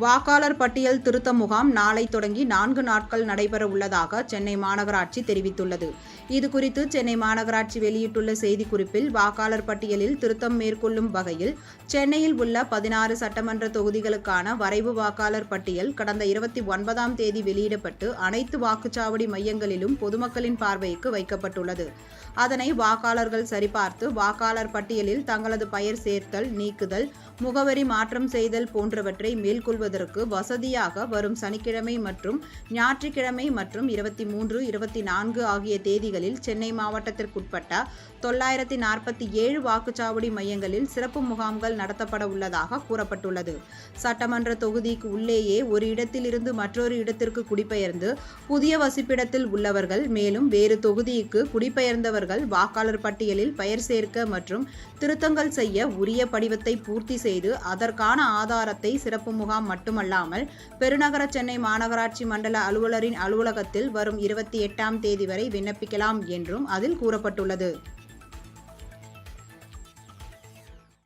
வாக்காளர் பட்டியல் திருத்த முகாம் நாளை தொடங்கி நான்கு நாட்கள் நடைபெற உள்ளதாக சென்னை மாநகராட்சி தெரிவித்துள்ளது. இதுகுறித்து சென்னை மாநகராட்சி வெளியிட்டுள்ள செய்திக்குறிப்பில் வாக்காளர் பட்டியலில் திருத்தம் மேற்கொள்ளும் வகையில் சென்னையில் உள்ள பதினாறு சட்டமன்ற தொகுதிகளுக்கான வரைவு வாக்காளர் பட்டியல் கடந்த இருபத்தி ஒன்பதாம் தேதி வெளியிடப்பட்டு அனைத்து வாக்குச்சாவடி மையங்களிலும் பொதுமக்களின் பார்வைக்கு வைக்கப்பட்டுள்ளது. அதனை வாக்காளர்கள் சரிபார்த்து வாக்காளர் பட்டியலில் தங்களது பெயர் சேர்த்தல் நீக்குதல் முகவரி மாற்றம் செய்தல் போன்றவற்றை மேற்கொள்வதற்கு வசதியாக வரும் சனிக்கிழமை மற்றும் ஞாயிற்றுக்கிழமை மற்றும் இருபத்தி மூன்று இருபத்தி நான்கு ஆகிய தேதிகளில் சென்னை மாவட்டத்திற்குட்பட்ட தொள்ளாயிரத்தி நாற்பத்தி ஏழு வாக்குச்சாவடி மையங்களில் சிறப்பு முகாம்கள் நடத்தப்பட உள்ளதாக கூறப்பட்டுள்ளது. சட்டமன்ற தொகுதிக்கு உள்ளேயே ஒரு இடத்திலிருந்து மற்றொரு இடத்திற்கு குடிபெயர்ந்து புதிய வசிப்பிடத்தில் உள்ளவர்கள் மேலும் வேறு தொகுதிக்கு குடிபெயர்ந்தவர்கள் வாக்காளர் பட்டியலில் பெயர் சேர்க்க மற்றும் திருத்தங்கள் செய்ய உரிய படிவத்தை பூர்த்தி செய்து அதற்கான ஆதாரத்தை சிறப்பு முகாம் மட்டுமல்லாமல் பெருநகர சென்னை மாநகராட்சி மண்டல அலுவலரின் அலுவலகத்தில் வரும் இருபத்தி எட்டாம் தேதி வரை விண்ணப்பிக்கலாம் என்றும் அதில் கூறப்பட்டுள்ளது.